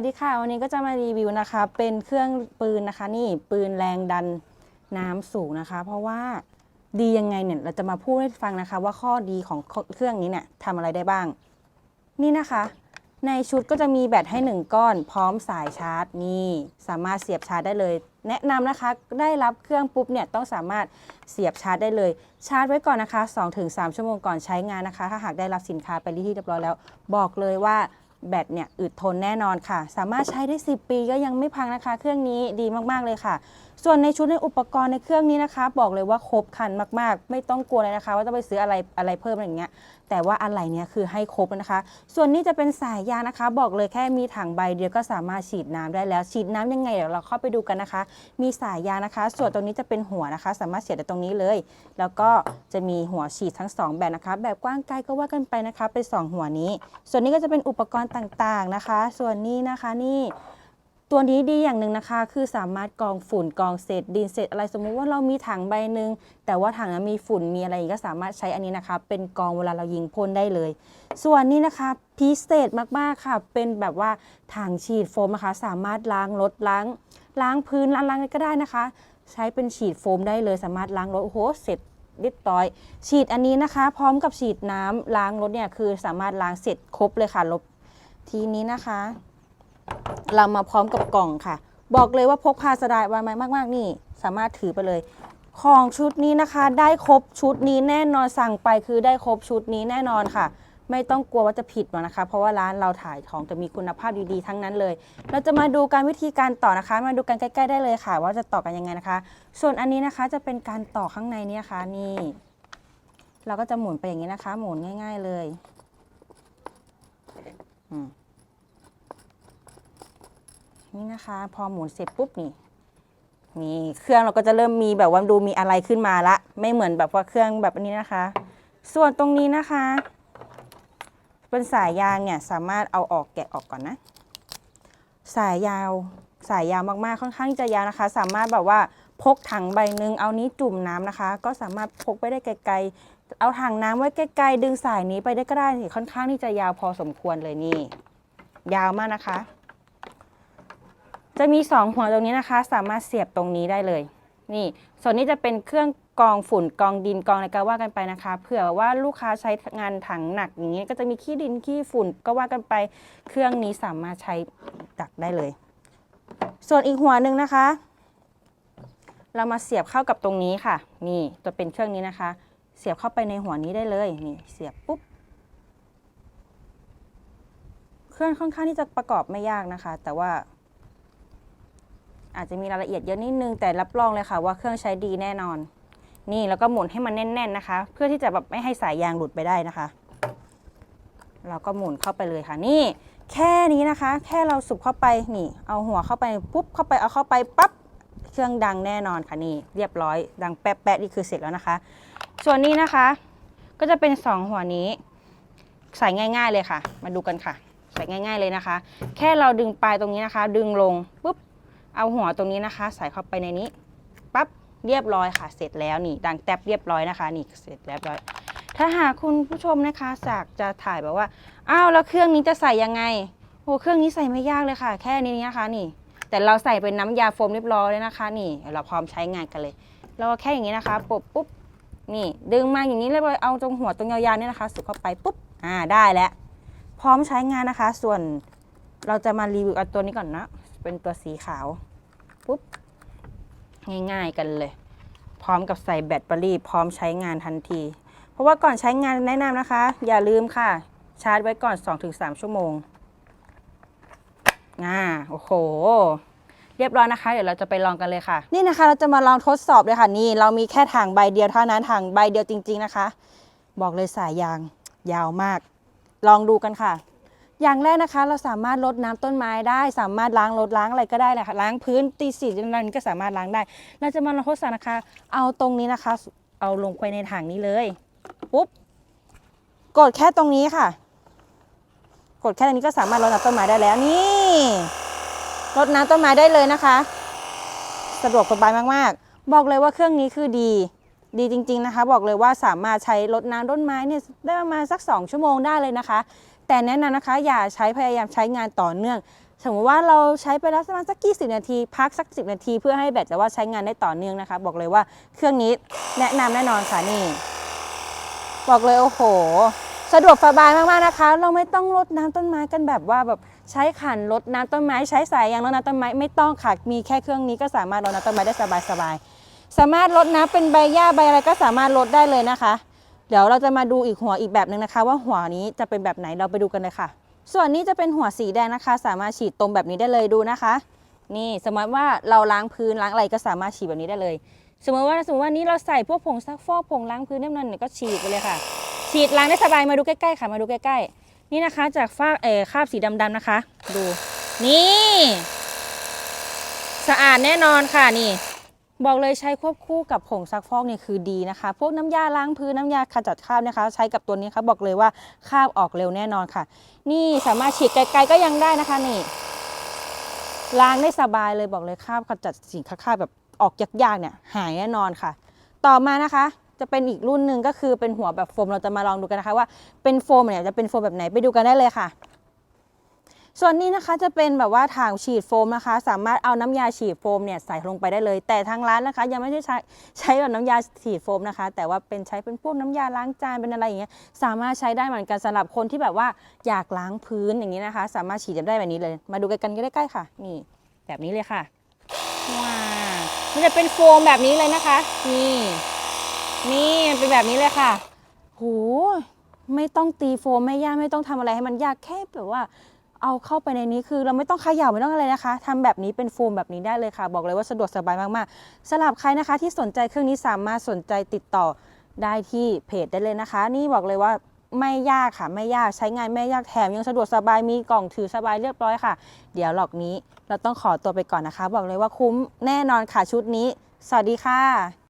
วัสดีค่ะ วันนี้ก็จะมารีวิวนะคะ เป็นเครื่องปืนนะคะ นี่ปืนแรงดันน้ำสูงนะคะ เพราะว่าดียังไงเนี่ยเราจะมาพูดให้ฟังนะคะ ว่าข้อดีของเครื่องนี้เนี่ยทำอะไรได้บ้าง นี่นะคะ ในชุดก็จะมีแบตให้ 1 ก้อน พร้อมสายชาร์จนี่สามารถเสียบชาร์จได้เลย แนะนำนะคะได้รับเครื่องปุ๊บเนี่ยต้องสามารถเสียบชาร์จได้เลย ชาร์จไว้ก่อนนะคะ 2-3 ชั่วโมงก่อนใช้งานนะคะ ถ้าหากได้รับสินค้าไปที่เรียบร้อยแล้ว บอกเลยว่า แบตเนี่ยอึดทนแน่นอนค่ะ สามารถใช้ได้ 10 ปีก็ยังไม่พังนะคะ เครื่องนี้ดีมากๆเลยค่ะ ส่วนในชุดในอุปกรณ์ในเครื่องนี้นะคะ บอกเลยว่าครบครันมากๆ ไม่ต้องกลัวเลยนะคะ ว่าต้องไปซื้ออะไรอะไรเพิ่มอะไรอย่างเงี้ยแต่ว่าอะไรเนี้ยคือให้ครบแล้วนะคะ ส่วนนี้จะเป็นสายยางนะคะ บอกเลยแค่มีถังใบเดียวก็สามารถฉีดน้ำได้แล้ว ฉีดน้ำยังไงเดี๋ยวเราเข้าไปดูกันนะคะ มีสายยางนะคะ ส่วนตรงนี้จะเป็นหัวนะคะ สามารถเสียบได้ตรงนี้เลย แล้วก็จะมีหัวฉีดทั้งสองแบบนะคะ แบบกว้างไกลก็ว่ากันไปนะคะเป็นสองหัวนี้ ส่วนนี้ก็จะเป็นอุปกรณ์ต่างๆนะคะ ส่วนนี้นะคะนี่ตัวนี้ดีอย่างหนึ่งนะคะ คือสามารถกองฝุ่นกองเศษดินเศษอะไรสมมุติว่าเรามีถังใบหนึ่งแต่ว่าถังนั้นมีฝุ่นมีอะไรก็สามารถใช้อันนี้นะคะ เป็นกองเวลาเรายิงพ่นได้เลย ส่วนนี้นะคะพิเศษมากๆค่ะ เป็นแบบว่าถังฉีดโฟมนะคะ สามารถล้างรถล้าง ล้างพื้นล้างล้างอะไรก็ได้นะคะ ใช้เป็นฉีดโฟมได้เลย สามารถล้างรถโอ้โหเสร็จเรียบร้อย ฉีดอันนี้นะคะ พร้อมกับฉีดน้ำล้างรถเนี่ยคือสามารถล้างเสร็จครบเลยค่ะลบ ทีนี้นะคะ เรามาพร้อมกับกล่องค่ะ บอกเลยว่าพกพาสะดวกมาก ๆ นี่ สามารถถือไปเลย ของชุดนี้นะคะ ได้ครบชุดนี้แน่นอนสั่งไปคือได้ครบชุดนี้แน่นอนค่ะ ไม่ต้องกลัวว่าจะผิดหรอกนะคะ เพราะว่าร้านเราถ่ายของจะมีคุณภาพดีๆทั้งนั้นเลย เราจะมาดูการวิธีการต่อนะคะ มาดูกันใกล้ ๆ ได้เลยค่ะ ว่าจะต่อกันยังไงนะคะ ส่วนอันนี้นะคะจะเป็นการต่อข้างในเนี่ยค่ะนี่ เราก็จะหมุนไปอย่างนี้นะคะ หมุนง่าย ๆเลย อืม นี่นะคะ พอหมุนเสร็จปุ๊บนี่นี่เครื่องเราก็จะเริ่มมีแบบว่าดูมีอะไรขึ้นมาละ ไม่เหมือนแบบว่าเครื่องแบบนี้นะคะ ส่วนตรงนี้นะคะ เป็นสายยางเนี่ยสามารถเอาออกแกะออกก่อนนะ สายยาวสายยาวมากๆค่อนข้างจะยาวนะคะ สามารถแบบว่าพกถังใบหนึ่งเอานี้จุ่มน้ำนะคะ ก็สามารถพกไปได้ไกลๆ เอาถังน้ำไว้ใกล้ๆดึงสายนี้ไปได้ก็ได้ค่อนข้างที่จะยาวพอสมควรเลยนี่ ยาวมากนะคะ จะมี 2 หัวตรงนี้นะคะ สามารถเสียบตรงนี้ได้เลย นี่ ส่วนนี้จะเป็นเครื่องกองฝุ่นกองดินกองอะไรก็ว่ากันไปนะคะ เผื่อว่าลูกค้าใช้งานถังหนักอย่างนี้ก็จะมีขี้ดินขี้ฝุ่นก็ว่ากันไป เครื่องนี้สามารถใช้ดักได้เลย ส่วนอีกหัวหนึ่งนะคะ เรามาเสียบเข้ากับตรงนี้ค่ะ นี่จะเป็นเครื่องนี้นะคะ เสียบเข้าไปในหัวนี้ได้เลยนี่เสียบปุ๊บเครื่องค่อนข้างที่จะประกอบไม่ยากนะคะ แต่ว่า อาจจะมีรายละเอียดเยอะนิดนึงแต่รับรองเลยค่ะว่าเครื่องใช้ดีแน่นอน นี่แล้วก็หมุนให้มันแน่นๆนะคะ เพื่อที่จะแบบไม่ให้สายยางหลุดไปได้นะคะ เราก็หมุนเข้าไปเลยค่ะ นี่ แค่นี้นะคะ แค่เราสุบเข้าไปนี่ เอาหัวเข้าไปปุ๊บเข้าไปเอาเข้าไปปั๊บเครื่องดังแน่นอนค่ะนี่ เรียบร้อย ดังแป๊ะๆนี่คือเสร็จแล้วนะคะ ส่วนนี้นะคะ ก็จะเป็นสองหัวนี้ ใส่ง่าย ๆเลยค่ะ มาดูกันค่ะ ใส่ง่าย ๆเลยนะคะ แค่เราดึงปลายตรงนี้นะคะ ดึงลงปุ๊บ เอาหัวตรงนี้นะคะ ใส่เข้าไปในนี้ปั๊บเรียบร้อยค่ะ เสร็จแล้วนี่ดังแทบเรียบร้อยนะคะ นี่เสร็จเรียบร้อย ถ้าหากคุณผู้ชมนะคะจากจะถ่ายแบบว่าอ้าวแล้วเครื่องนี้จะใส่ยังไงโอ้เครื่องนี้ใส่ไม่ยากเลยค่ะ แค่นี้นะคะนี่ แต่เราใส่เป็นน้ำยาโฟมเรียบร้อยเลยนะคะ นี่เราพร้อมใช้งานกันเลย เราก็แค่อย่างนี้นะคะปุ๊บปุ๊บนี่ ดึงมาอย่างนี้เรียบร้อยเอาตรงหัวตรงยาวๆเนี่ยนะคะ สุดเข้าไปปุ๊บอ่าได้แล้วพร้อมใช้งานนะคะ ส่วนเราจะมารีวิวตัวนี้ก่อนนะ เป็นตัวสีขาว ปุ๊บ ง่ายๆกันเลย พร้อมกับใส่แบตเตอรี่ พร้อมใช้งานทันที เพราะว่าก่อนใช้งานแนะนำนะคะ อย่าลืมค่ะ ชาร์จไว้ก่อน 2-3 ชั่วโมงอ่าโอ้โห เรียบร้อยนะคะ เดี๋ยวเราจะไปลองกันเลยค่ะ นี่นะคะ เราจะมาลองทดสอบเลยค่ะนี่เรามีแค่ถังใบเดียวเท่านั้นถังใบเดียวจริง ๆนะคะ บอกเลยสายยางยาวมาก ลองดูกันค่ะ อย่างแรกนะคะเราสามารถลดน้ำต้นไม้ได้ สามารถล้างรถล้างอะไรก็ได้เลยค่ะล้างพื้นตีสีอะไรนี้ก็สามารถล้างได้ เราจะมาลองทดสอบนะคะ เอาตรงนี้นะคะ เอาลงไปในถังนี้เลยปุ๊บกดแค่ตรงนี้ค่ะ กดแค่ตรงนี้ก็สามารถลดน้ำต้นไม้ได้แล้วนี่ลดน้ำต้นไม้ได้เลยนะคะ สะดวกสบายมากๆ บอกเลยว่าเครื่องนี้คือดีดีจริง ๆนะคะ บอกเลยว่าสามารถใช้รดน้ำต้นไม้เนี่ยได้ประมาณสัก 2 ชั่วโมงได้เลยนะคะ แต่แนะนำนะคะ อย่าใช้พยายามใช้งานต่อเนื่องสมมติว่าเราใช้ไปแล้วประมาณสัก20นาที พักสัก 10 นาที เพื่อให้แบตแต่ว่าใช้งานได้ต่อเนื่องนะคะ บอกเลยว่าเครื่องนี้แนะนำแน่นอนค่ะนี่ บอกเลยโอ้โห สะดวกสบายมากๆนะคะ เราไม่ต้องรดน้ำต้นไม้กันแบบว่าแบบใช้ขันรดน้ำต้นไม้ ใช้สายยางรดน้ำต้นไม้ไม่ต้องค่ะมีแค่เครื่องนี้ก็สามารถรดน้ำต้นไม้ได้สบายๆสามารถรดน้ำเป็นใบหญ้าใบอะไรก็สามารถรดได้เลยนะคะ เดี๋ยวเราจะมาดูอีกหัวอีกแบบหนึ่งนะคะ ว่าหัวนี้จะเป็นแบบไหนเราไปดูกันเลยค่ะ ส่วนนี้จะเป็นหัวสีแดงนะคะ สามารถฉีดตรงแบบนี้ได้เลยดูนะคะ นี่สมมติว่าเราล้างพื้นล้างอะไรก็สามารถฉีดแบบนี้ได้เลย สมมติว่าสมมติว่านี้เราใส่พวกผงซักฟอกผงล้างพื้นน้ำมันเนี่ยก็ฉีดไปเลยค่ะ ฉีดล้างได้สบายมาดูใกล้ๆค่ะ มาดูใกล้ๆ นี่นะคะ จากฝ้าเอ่อคราบสีดำๆนะคะ ดู นี่ สะอาดแน่นอนค่ะนี่ บอกเลยใช้ควบคู่กับผงซักฟอกเนี่ยคือดีนะคะ พวกน้ำยาล้างพื้นน้ำยาขจัดคราบนะคะ ใช้กับตัวนี้ค่ะบอกเลยว่าคราบออกเร็วแน่นอนค่ะ นี่สามารถฉีดไกลๆก็ยังได้นะคะนี่ล้างได้สบายเลยบอกเลยคราบขจัดสิ่งคราบแบบออกยากๆเนี่ยหายแน่นอนค่ะ ต่อมานะคะจะเป็นอีกรุ่นหนึ่งก็คือเป็นหัวแบบโฟมเราจะมาลองดูกันนะคะว่าเป็นโฟมเนี่ยจะเป็นโฟมแบบไหนไปดูกันได้เลยค่ะ ส่วนนี้นะคะจะเป็นแบบว่าถังฉีดโฟมนะคะ สามารถเอาน้ำยาฉีดโฟมเนี่ยใส่ลงไปได้เลย แต่ทางร้านนะคะ ยังไม่ได้ใช้ใช้แบบน้ำยาฉีดโฟมนะคะ แต่ว่าเป็นใช้เป็นพวกน้ำยาล้างจานเป็นอะไรอย่างเงี้ยสามารถใช้ได้เหมือนกันสำหรับคนที่แบบว่าอยากล้างพื้นอย่างนี้นะคะ สามารถฉีดได้แบบนี้เลย มาดูกันใกล้ๆค่ะ นี่แบบนี้เลยค่ะว้ามันจะเป็นโฟมแบบนี้เลยนะคะ นี่นี่เป็นแบบนี้เลยค่ะโหไม่ต้องตีโฟมไม่ยากไม่ต้องทำอะไรให้มันยากแค่แบบว่า เอาเข้าไปในนี้คือเราไม่ต้องขย่าไม่ต้องอะไรนะคะทำแบบนี้เป็นโฟมแบบนี้ได้เลยค่ะ บอกเลยว่าสะดวกสบายมากๆสำหรับใครนะคะ ที่สนใจเครื่องนี้สามารถสนใจติดต่อได้ที่เพจได้เลยนะคะ นี่บอกเลยว่าไม่ยากค่ะ ไม่ยากใช้งานไม่ยากแถมยังสะดวกสบายมีกล่องถือสบายเรียบร้อยค่ะ เดี๋ยวหลอกนี้เราต้องขอตัวไปก่อนนะคะ บอกเลยว่าคุ้มแน่นอนค่ะชุดนี้ สวัสดีค่ะ